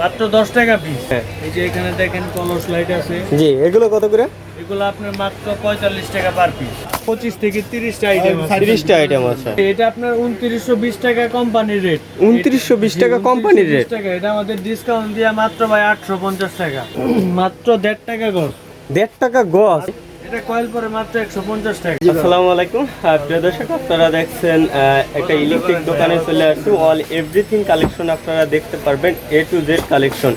মাত্র দশ টাকা পিস হ্যাঁ। এই যে এখানে দেখেন কলস লাইট আছে। জি এগুলো কত করে? এগুলো আপনার মাত্র পঁয়তাল্লিশ টাকা পার পিস পঁচিশ থেকে তিরিশটা আইটেম আছে। তিরিশটা আইটেম আছে। এটা আপনার উনত্রিশশো বিশ টাকা কোম্পানির রেট উনত্রিশশো বিশ টাকা কোম্পানির রেট টাকা এটা আমাদের ডিসকাউন্ট দিয়ে মাত্র ভাই আটশো পঞ্চাশ টাকা। মাত্র দেড় টাকা গজ। দেড় টাকা গজ? আসসালামু আলাইকুম। আপনারা দেখছেন একটা ইলেকট্রিক দোকানে চলে অল কালেকশন আপনারা দেখতে পারবেন এ টু কালেকশন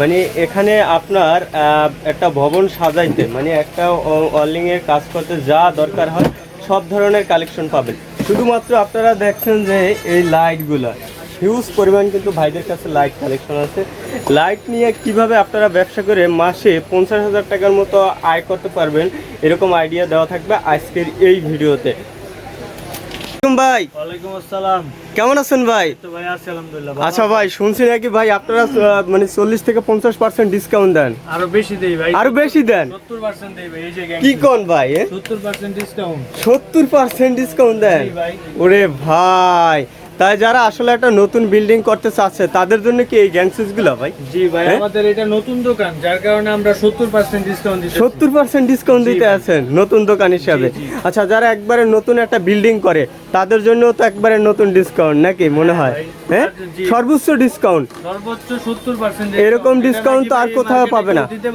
মানে এখানে আপনার একটা ভবন সাজাইতে মানে একটা ওয়ার্লিং এর কাজ করতে যা দরকার হয়, সব ধরনের কালেকশন পাবেন। শুধুমাত্র আপনারা দেখছেন যে এই লাইটগুলো হিউজ পরিমাণ কিন্তু ভাইদের কাছে লাইট কালেকশন আছে। লাইট নিয়ে কীভাবে আপনারা ব্যবসা করে মাসে পঞ্চাশ হাজার টাকার মতো আয় করতে পারবেন এরকম আইডিয়া দেওয়া থাকবে আজকের এই ভিডিওতে। ভাই। আসসালাম। কেমন আছেন ভাই? ভাই আছি আলহামদুলিল্লাহ আচ্ছা ভাই শুনছি নাকি ভাই আপনারা মানে চল্লিশ থেকে পঞ্চাশ পার্সেন্ট ডিসকাউন্ট দেন। আরও বেশি দেই ভাই। আরও বেশি দেন? সত্তর পার্সেন্ট দেই ভাই এই যে কি কোন ভাই ডিসকাউন্ট সত্তর পার্সেন্ট ডিসকাউন্ট দেন? ওরে ভাই তাই যারা আসলে একটা নতুন বিল্ডিং করতে চাচ্ছে তাদের জন্য কি এই গ্যাংসিসগুলো ভাই? জি ভাই হ্যাঁ? আমাদের এটা নতুন দোকান যার কারণে আমরা সত্তর পার্সেন্ট ডিসকাউন্ট দিচ্ছি সত্তর পার্সেন্ট ডিসকাউন্ট দিতে। আছেন নতুন দোকান হিসাবে। আচ্ছা যারা একবারে নতুন একটা বিল্ডিং করে তাদের জন্য তো একবারে নতুন ডিসকাউন্ট নাকি মনে হয়? হ্যাঁ সর্বোচ্চ ডিসকাউন্ট সর্বোচ্চ সত্তর পার্সেন্ট এরকম ডিসকাউন্ট তো আর কোথাও পাবে না। দিতে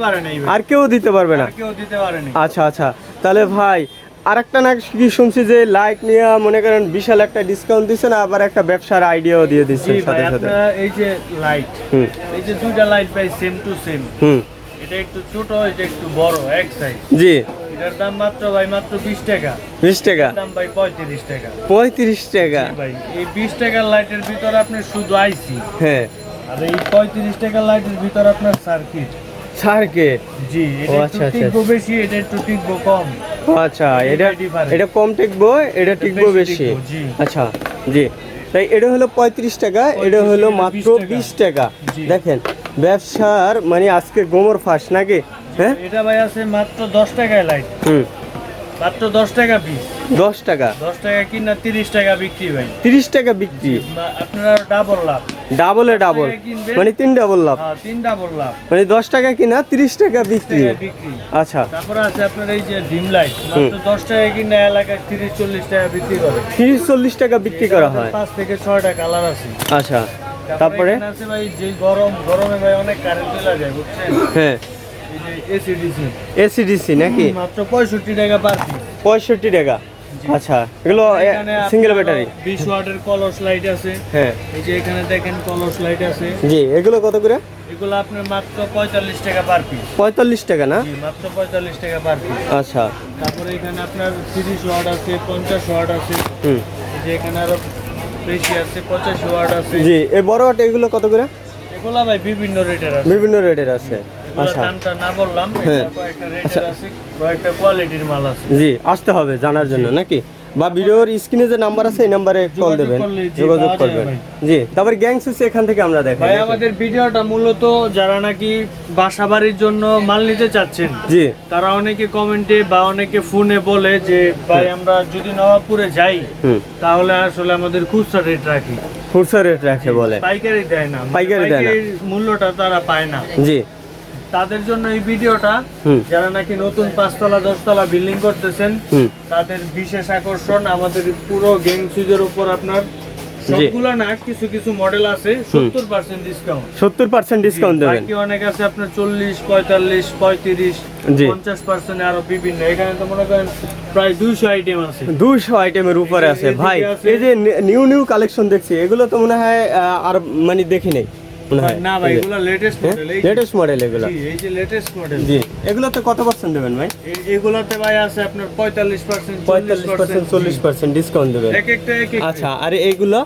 আর কেউ দিতে পারবে না। কেউ দিতে পারে নাই। আচ্ছা আচ্ছা। তাহলে ভাই আরেকটা না কি শুনছি যে লাইট নিয়ে মনে করেন বিশাল একটা ডিসকাউন্ট দিচ্ছেন আবার একটা ব্যবসার আইডিয়াও দিয়ে দিচ্ছেন সাথে সাথে। এই যে লাইট এই যে দুইটা লাইট ভাই সেম টু সেম হুম। এটা একটু ছোট এটা একটু বড় এক সাইজ জি। এটার দাম মাত্র ভাই মাত্র বিশ টাকা। বিশ টাকা? দাম ভাই পঁয়ত্রিশ টাকা। পঁয়ত্রিশ টাকা? ভাই এই বিশ টাকার লাইটের ভিতর আপনি শুধু আইসি হ্যাঁ। আর এই পঁয়ত্রিশ টাকার লাইটের ভিতর আপনার সার্কিট সার্কিট জি এটা আচ্ছা, একটু আচ্ছা। টিকবো বেশি এটা একটু টিকবো কম। আচ্ছা এটা এটা কম টিকবো এটা টিকবো বেশি। আচ্ছা জি। তাই এটা হলো পঁয়ত্রিশ টাকা এটা হলো মাত্র বিশ টাকা। দেখেন ব্যবসার মানে আজকে গোমর ফাঁস নাকি? হ্যাঁ? এটা ভাই আছে মাত্র দশ টাকায় লাইট হুম। মাত্র দশ টাকা পিস দশ টাকা। দশ টাকা কিনা তিরিশ টাকা বিক্রি ভাই। তিরিশ টাকা বিক্রি। আপনারা ডাবল লাভ ডাবলে। ডাবল মানে তিন ডাবল লাভ হ্যাঁ তিন ডাবল লাভ মানে দশ টাকা কিনা তিরিশ টাকা বিক্রি। আচ্ছা। তারপরে আছে আপনার এই যে ডিম লাইট মাত্র দশ টাকা কিনা এলাকায় তিরিশ চল্লিশ টাকা বিক্রি করে। তিরিশ চল্লিশ টাকা বিক্রি করা হয়। পাঁচ থেকে ছয়টা কালার আছে। আচ্ছা। তারপরে আছে ভাই যে গরম গরমে ভাই অনেক কারেন্ট চলে যায় বুঝছেন? হ্যাঁ। এসিডিসি এসিডিসি নাকি? মাত্র পঁয়ষট্টি টাকা পার পঁয়ষট্টি টাকা। আচ্ছা এগুলো সিঙ্গেল ব্যাটারি বিশ ওয়াটের কলস লাইট আছে। হ্যাঁ। এই যে এখানে দেখেন কলস লাইট আছে। জি এগুলো কত করে? এগুলো আপনার মাত্র পঁয়তাল্লিশ টাকা পার পিস পঁয়তাল্লিশ টাকা না? জি মাত্র পঁয়তাল্লিশ টাকা পার পিস আচ্ছা। তারপরে এখানে আপনার তিরিশ ওয়াট আছে পঞ্চাশ ওয়াট আছে। হুম। এই যে এখানে আরও বেশি আছে পঁচাশি ওয়াট আছে। জি এই বড় আট এগুলো কত করে? এগুলা ভাই বিভিন্ন রেটের আছে। বিভিন্ন রেটের আছে। আচ্ছা। হ্যাঁ। আছে জি আসতে হবে জানার জন্য নাকি? বা ভিডিওর স্ক্রিনে যে নাম্বার আছে এই নাম্বারে কল দেবেন যোগাযোগ করবেন। জি তারপর গ্যাং সুসি এখান থেকে আমরা দেখাই ভাই আমাদের ভিডিওটা মূলত যারা নাকি বাসা বাড়ির জন্য মাল নিতে চাচ্ছেন জি। তারা অনেকে কমেন্টে বা অনেকে ফোনে বলে যে ভাই আমরা যদি নবাবপুরে যাই তাহলে আসলে আমাদের খুচরা রেট রাখি। খুচরা রেট রাখে বলে। পাইকারি দেয় না। পাইকারি দেয় না। মূল্যটা তারা পায় না। জি। তাদের জন্য এই ভিডিওটা যারা নাকি নতুন পাঁচতলা দশতলা বিল্ডিং করতেছেন তাদের বিশেষ আকর্ষণ আমাদের পুরো গ্যাং সুইজের উপর আপনার সবগুলো না কিছু কিছু মডেল আছে সত্তর পার্সেন্ট ডিসকাউন্ট সত্তর পার্সেন্ট ডিসকাউন্ট দেবেন। বাকি অনেক আছে আপনার চল্লিশ পঁয়তাল্লিশ পঁয়ত্রিশ পঞ্চাশ পার্সেন্ট আরও বিভিন্ন। এখানে তো মনে করেন প্রায় দুইশো আইটেম আছে। দুইশো আইটেমের উপরে আছে ভাই। এই যে নিউ নিউ কালেকশন দেখছি এগুলো তো মনে হয় আর মানে দেখি নেই। মনে হয়। না ভাই এগুলো লেটেস্ট মডেল লেটেস্ট মডেল এগুলো। এই যে লেটেস্ট মডেল জি এগুলোতে কত পার্সেন্ট দেবেন ভাই? এগুলোতে ভাই আছে আপনার পঁয়তাল্লিশ পার্সেন্ট পঁয়তাল্লিশ পার্সেন্ট চল্লিশ পার্সেন্ট ডিসকাউন্ট দেবেন। এক একটা এক আচ্ছা আর এইগুলো?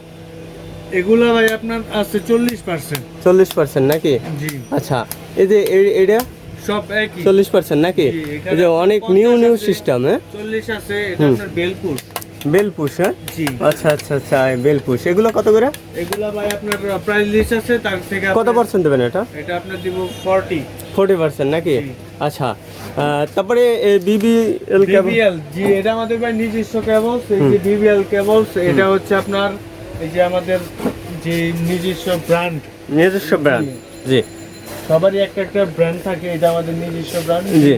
এগুলো ভাই আপনার আছে চল্লিশ পার্সেন্ট চল্লিশ পার্সেন্ট নাকি? জি। আচ্ছা এই যে এই- সব একই। চল্লিশ পার্সেন্ট নাকি? জি, এই যে অনেক নিউ নিউ সিস্টেম হ্যাঁ? আছে এটা আপনার বেলপুর। বেলপুশ হ্যাঁ? জি। আচ্ছা আচ্ছা আচ্ছা বেলপুশ। এগুলো কত করে? এগুলা ভাই আপনার প্রাইস লিস্ট আছে তার থেকে কত পার্সেন্ট দেবেন এটা? এটা আপনার দিব ফর্টি ফোর্টি পার্সেন্ট নাকি? আচ্ছা তারপরে বিবিএল বিবিএল জি এটা আমাদের ভাই নিজস্ব কেবলস এই যে বিবিএল কেবলস এটা হচ্ছে আপনার এই যে আমাদের যে নিজস্ব ব্র্যান্ড নিজস্ব ব্র্যান্ড জি। সবারই একটা একটা ব্র্যান্ড থাকে এটা আমাদের নিজস্ব ব্র্যান্ড জি।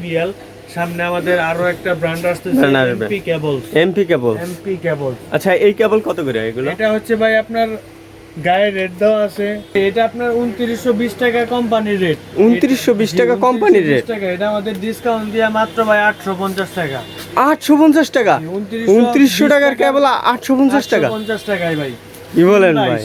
সামনে আমাদের আরও একটা ব্র্যান্ড আসতেছে MP cable MP cable MP cable আচ্ছা এই কেবল কত করে এগুলো? এটা হচ্ছে ভাই আপনার গায়ে রেট দেওয়া আছে। এটা আপনার উনত্রিশশো বিশ টাকা কোম্পানির রেট 2920 টাকা কোম্পানির রেট টাকা এটা আমাদের ডিসকাউন্ট দিয়ে মাত্র ভাই আটশো পঞ্চাশ টাকা। আটশো পঞ্চাশ টাকা? উনত্রিশশো টাকার কেবল আটশো পঞ্চাশ টাকা? পঞ্চাশ টাকায় ভাই। কি বলেন ভাই?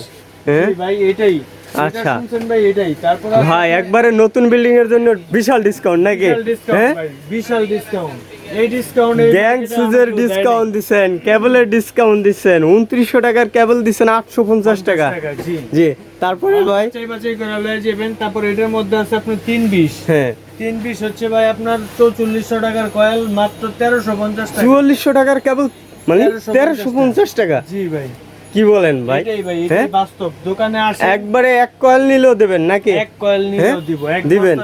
হ্যাঁ? ভাই এটাই। আচ্ছা। ভাই এটাই। তারপর ভাই একবারে নতুন বিল্ডিং এর জন্য বিশাল ডিসকাউন্ট নাকি? বিশাল ডিসকাউন্ট হ্যাঁ? বিশাল ডিসকাউন্ট এই ডিসকাউন্ট গ্যাং সুজের ডিসকাউন্ট দিছেন কেবলের ডিসকাউন্ট দিছেন উনত্রিশশো টাকার কেবল দিছেন আটশো পঞ্চাশ টাকা। জি। তারপরে ভাই? যাবেন তারপর এটার মধ্যে আছে আপনার তিন বিশ। হ্যাঁ। তিন বিশ হচ্ছে ভাই আপনার চৌচল্লিশশো টাকার কয়েল মাত্র তেরোশো পঞ্চাশ চুয়াল্লিশশো টাকার কেবল মানে তেরোশো পঞ্চাশ টাকা? জি ভাই। কি বলেন ভাই? হ্যাঁ? বাস্তব। দোকানে আসে একবারে এক কয়েল নিলেও দেবেন নাকি? এক কয়েল নিলেও হ্যাঁ? দিব এক দিবেন।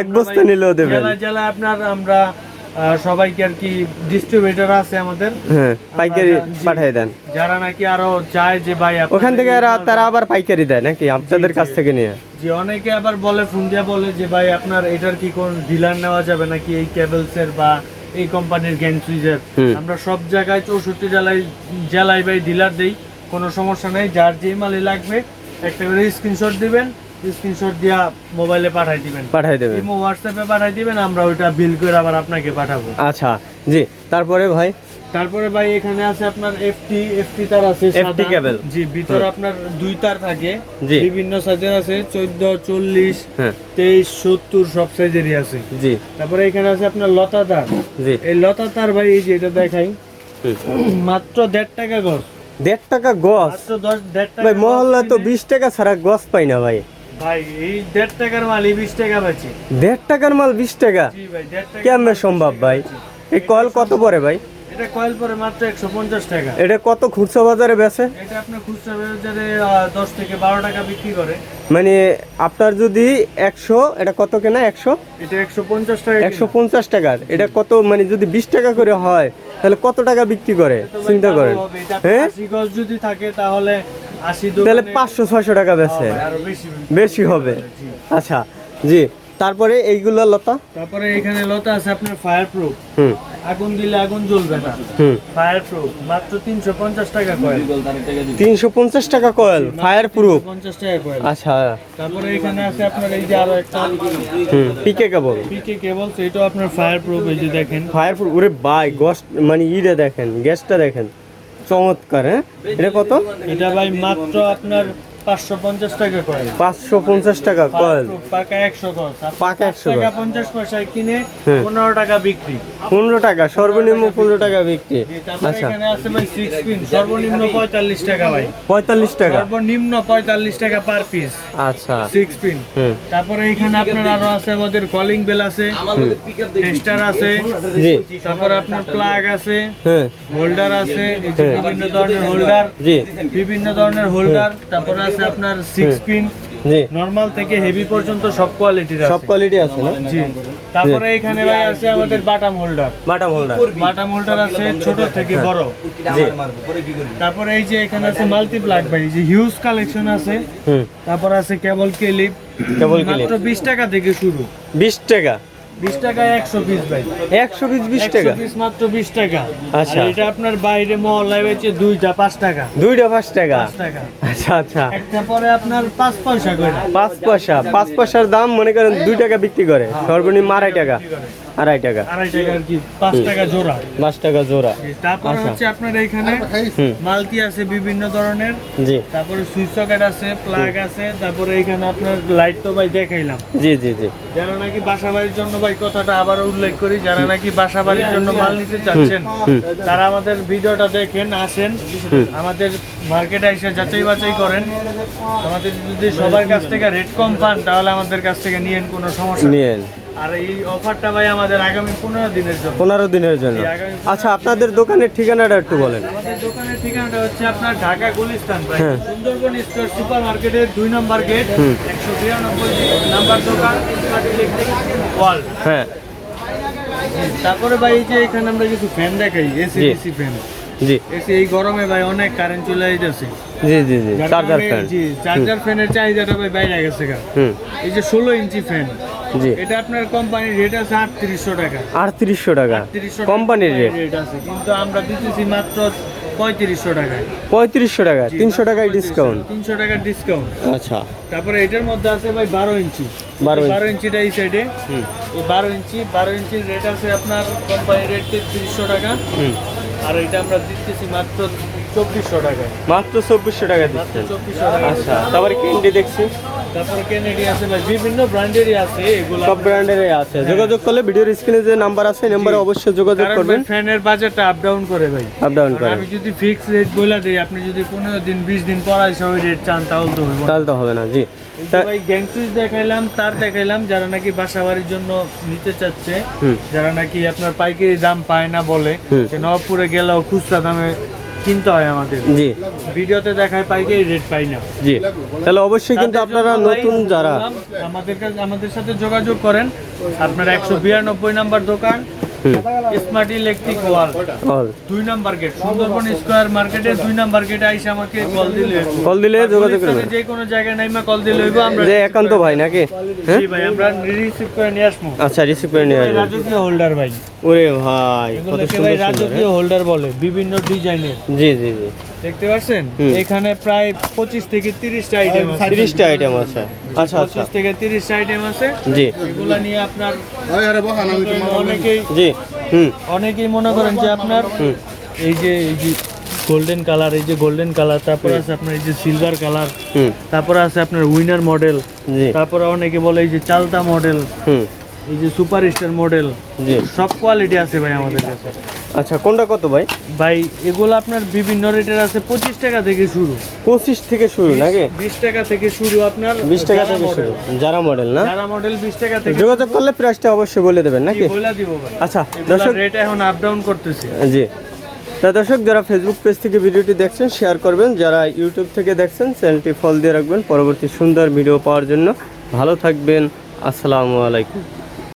এক বস্তা নিলেও দেবেন। জেলায় আপনার আমরা সবাইকে আর কি ডিস্ট্রিবিউটর আছে আমাদের। হ্যাঁ পাইকারি পাঠিয়ে দেন। যারা নাকি আরও চায় যে ভাই ওখান থেকে তারা আবার পাইকারি দেয় নাকি? আপনাদের কাছ থেকে নিয়ে। যে অনেকে আবার বলে ফোন দিয়ে বলে যে ভাই আপনার এটার কি কোন ডিলার নেওয়া যাবে নাকি এই কেবলস এর বা এই কোম্পানির গ্যান সুইচের? আমরা সব জায়গায় চৌষট্টি জেলায় জেলায় ভাই ডিলার দেই। কোনো সমস্যা নেই যার যে মালই লাগবে একটা করে স্ক্রিনশট দিবেন স্ক্রিনশট দিয়া মোবাইলে পাঠাই দিবেন। পাঠিয়ে দেবেন। ইমো হোয়াটসঅ্যাপে পাঠাই দিবেন আমরা ওইটা বিল করে আবার আপনাকে পাঠাবো। আচ্ছা জি তারপরে ভাই? তারপরে ভাই এখানে আছে আপনার এফটি এফটি তার আছে সাদা। cable। জি ভিতরে আপনার দুই তার থাকে। জি। বিভিন্ন সাইজের আছে চোদ্দ চল্লিশ হ্যাঁ। তেইশ সত্তর সব সাইজেরই আছে। জি। তারপরে এখানে আছে আপনার লতা তার। জি। এই লতা তার ভাই এই যে এটা দেখাই। মাত্র দেড় টাকা গজ। দেড় টাকা গছ ভাই মহল্লা তো বিশ টাকা ছাড়া গছ পাই না ভাই। ভাই এই দেড় টাকার মাল বিশ টাকা পাচ্ছি দেড় টাকার মাল বিশ টাকা? কেমনে সম্ভব ভাই? এই কয়েল কত পরে ভাই? এটা কয়েল পরে মাত্র একশো পঞ্চাশ টাকা। এটা কত খুচরা বাজারে বেচে? এটা খুচরা বাজারে আহ, দশ থেকে বারো টাকা বিক্রি করে। মানে আপনার যদি একশো এটা কত কেনা? একশো? এটা একশো পঞ্চাশ টাকা একশো পঞ্চাশ টাকার। এটা কত মানে যদি বিশ টাকা করে হয় তাহলে কত টাকা বিক্রি করে? চিন্তা করেন। হ্যাঁ? যদি থাকে তাহলে তাহলে পাঁচশো ছয়শো টাকা বেশি বেশি হবে। আচ্ছা জি। তারপরে এইগুলো লতা? তারপরে এখানে লতা আছে আপনার ফায়ার প্রুফ হুম। আগুন দিলে আগুন জ্বলবে না। হুম। ফায়ার প্রুফ মাত্র তিনশো পঞ্চাশ টাকা কয়েল। তিনশো পঞ্চাশ টাকা কয়েল ফায়ার প্রুফ পঞ্চাশ টাকা কয়েল। আচ্ছা। তারপরে এখানে আছে আপনার এই যে আরও একটা। হুম পিকে কেবল পিকে কেবল এটাও আপনার ফায়ার প্রুফ এই যে দেখেন। ফায়ার প্রুফ ওরে বাই গস মানে ইটা দেখেন গ্যাসটা দেখেন। চমৎকার হ্যাঁ? এটা কত? এটা ভাই মাত্র আপনার পাঁচশো পঞ্চাশ টাকা কয়েল পাঁচশো পঞ্চাশ টাকা কয়েল পাকা একশো গজ আর পাকা 100 টাকা গজ। পঞ্চাশ পয়সায় কিনে হ্যাঁ। পনেরো টাকা বিক্রি পনেরো টাকা সর্বনিম্ন পনেরো টাকা বিক্রি। আচ্ছা। এখানে আছে সিক্স পিন সর্বনিম্ন পঁয়তাল্লিশ টাকা ভাই। পঁয়তাল্লিশ টাকা। সর্বনিম্ন পঁয়তাল্লিশ টাকা পার পিস আচ্ছা। সিক্স পিন তারপরে এখানে আপনার আরও আছে আমাদের কলিং বেল আছে টেস্টার আছে জি। তারপরে আপনার প্লাগ আছে হ্যাঁ হোল্ডার আছে। বিভিন্ন ধরনের হোল্ডার জি। বিভিন্ন ধরনের হোল্ডার তারপরে আছে আপনার সিক্স পিন জি। নরমাল থেকে হেভি পর্যন্ত সব কোয়ালিটির সব কোয়ালিটি আছে না? জি। তারপরে এখানে ভাই আছে আমাদের বাটাম হোল্ডার। বাটাম হোল্ডার। বাটাম হোল্ডার আছে ছোট থেকে বড়। তারপরে এই যে এখানে আছে মাল্টি প্লাগ ভাই যে হিউজ কালেকশন আছে। তারপর আছে কেবল ক্লিপ কেবল ক্লিপ। মাত্র বিশ টাকা থেকে শুরু। বিশ টাকা? বিশ টাকায় একশো পিস ভাই। একশো পিস বিশ একশো টাকা? পিস মাত্র বিশ টাকা। আচ্ছা। এটা আপনার বাইরে মহল্লায় বেচে দুইটা পাঁচ টাকা। দুইটা পাঁচ টাকা? আচ্ছা আচ্ছা। একটা পরে আপনার পাঁচ পয়সা করে। পয়সার দাম মনে করেন দুই টাকা বিক্রি করে। সর্বনিম্ন আড়াই টাকা। আড়াই টাকা। আড়াই টাকা আর কি পাঁচ টাকা জোড়া। পাঁচ টাকা জোড়া। তারপরে আচ্ছা। হচ্ছে আপনার এখানে মালতি আছে বিভিন্ন ধরনের। জি। তারপরে সুইচ সকেট আছে প্লাগ আছে তারপরে এখানে আপনার লাইট তো ভাই দেখাইলাম। জি জি জি। যারা নাকি বাসা বাড়ির জন্য ভাই কথাটা আবার উল্লেখ করি যারা নাকি বাসা বাড়ির জন্য মাল নিতে চাচ্ছেন তারা আমাদের ভিডিওটা দেখেন আসেন। আমাদের মার্কেটে এসে যাচাই বাছাই করেন। আমাদের যদি সবার কাছ থেকে রেট কম পান তাহলে আমাদের কাছ থেকে নিয়েন কোনো সমস্যা নেই। নিয়েন। আর এই অফারটা ভাই আমাদের আগামী পনেরো দিনের জন্য। পনেরো দিনের জন্য। আচ্ছা আপনাদের দোকানের ঠিকানাটা একটু বলেন। আমাদের দোকানের ঠিকানাটা হচ্ছে আপনার ঢাকা গুলিস্তান ভাই। হ্যাঁ। সুন্দরবন স্টোর নম্বর গেট হুম। একশো বিরানব্বই নাম্বার দোকান ওয়াল হ্যাঁ। তারপরে ভাই এই যে এখানে আমরা কিছু ফ্যান দেখাই এসি। ডিসি ফ্যান জি। এসে এই গরমে ভাই অনেক কারেন্ট চলে যাইতেছে জি জি জি চার্জার ফ্যান জি চার্জার ফ্যানের চাহিদাটা ভাই বাইরে গেছে। হুম। এই যে ষোলো ইঞ্চি ফ্যান জি। এটা আপনার কোম্পানির রেট আছে আটত্রিশশো টাকা। আটত্রিশশো টাকা। 3800 কোম্পানির রেট আছে কিন্তু আমরা দিতেছি মাত্র পঁয়ত্রিশশো টাকায় পঁয়ত্রিশশো টাকা তিনশো টাকায় ডিসকাউন্ট তিনশো টাকার ডিসকাউন্ট আচ্ছা। তারপরে এটার মধ্যে আছে ভাই বারো ইঞ্চি। 12 ইঞ্চি। বারো ইঞ্চিটা এই সাইডে এই বারো ইঞ্চি বারো ইঞ্চির রেট আছে আপনার কোম্পানির রেট তিরিশশো টাকা। আর এটা আমরা দিতেছি মাত্র চব্বিশশো টাকায়। মাত্র চব্বিশশো টাকা দিচ্ছেন। আচ্ছা তারপরে ক্যান্ডি দেখছি। তারপরে কেনেডি আছে ভাই বিভিন্ন ব্র্যান্ডেরই আছে এগুলো। সব ব্র্যান্ডের আছে। যোগাযোগ করলে ভিডিওর স্ক্রিনে যে নাম্বার আছে নাম্বারে অবশ্যই যোগাযোগ করবেন। ফ্যানের বাজেটটা আপ ডাউন করে ভাই। আপ ডাউন করে। আমি যদি ফিক্স রেট বলে দিই আপনি যদি পনেরো দিন বিশ দিন পড়াই সবাই রেট চান তাহলে তো হইব তাহলে তো হবে না জি। ভাই দেখাইলাম তার দেখাইলাম যারা নাকি বাসা বাড়ির জন্য নিতে চাচ্ছে যারা নাকি আপনার পাইকারি দাম পায় না বলে নবপুরে গেলেও খুচরা দামে কিনতে হয় আমাদের। জি। ভিডিওতে দেখায় পাইকারি রেট পাই না। জি। তাহলে অবশ্যই কিন্তু আপনারা নতুন যারা আমাদের কাছে আমাদের সাথে যোগাযোগ করেন। আপনার একশো বিরানব্বই নাম্বার দোকান স্মার্ট ইলেকট্রিক ওয়াল দুই নাম্বার গেট সুন্দরবন স্কোয়ার মার্কেটে দুই নাম্বার গেটে আইসে আমাকে কল দিলে। কল দিলে যোগাযোগ করবেন যে কোনো জায়গায় নাইমা কল দিলে হইব আমরা যে একান্ত ভাই নাকি? হ্যাঁ? জি ভাই আমরা রিসিভ করে নিয়ে আসব। আচ্ছা রিসিভ করে নিয়ে রাজকীয় হোল্ডার ভাই। ওরে ভাই কত সুন্দর রাজকীয় হোল্ডার বলে বিভিন্ন ডিজাইনের। হ্যাঁ? জি জি জি। দেখতে পাচ্ছেন? এখানে প্রায় পঁচিশ থেকে তিরিশটা আইটেম আছে। তিরিশটা আইটেম আছে। আচ্ছা আচ্ছা। থেকে তিরিশটা আইটেম আছে। জি। এগুলো নিয়ে আপনার অনেকেই জি হুম। অনেকেই মনে করেন যে আপনার হুম। এই যে এই যে গোল্ডেন কালার এই যে গোল্ডেন কালার তারপর আছে আপনার এই যে সিলভার কালার হুম। তারপরে আছে আপনার উইনার মডেল জি। তারপরে অনেকে বলে এই যে চালতা মডেল হুম। এই যে সুপার স্টার মডেল সব কোয়ালিটি আছে ভাই আমাদের কাছে। আচ্ছা কোনটা কত ভাই? ভাই এগুলো আপনার বিভিন্ন রেটের আছে পঁচিশ টাকা থেকে শুরু। পঁচিশ থেকে শুরু নাকি? বিশ টাকা থেকে শুরু আপনার বিশ টাকা থেকে শুরু যারা মডেল না? যারা মডেল বিশ টাকা থেকে যোগাযোগ করলে প্রাইসটা অবশ্যই বলে দেবেন নাকি? বলে দিব ভাই। আচ্ছা দর্শক রেট এখন আপ ডাউন করতেছে। জি। তা দর্শক যারা ফেসবুক পেজ থেকে ভিডিওটি দেখছেন শেয়ার করবেন। যারা ইউটিউব থেকে দেখছেন চ্যানেলটি ফলো দিয়ে রাখবেন। পরবর্তী সুন্দর ভিডিও পাওয়ার জন্য। ভালো থাকবেন। আসসালামু আলাইকুম।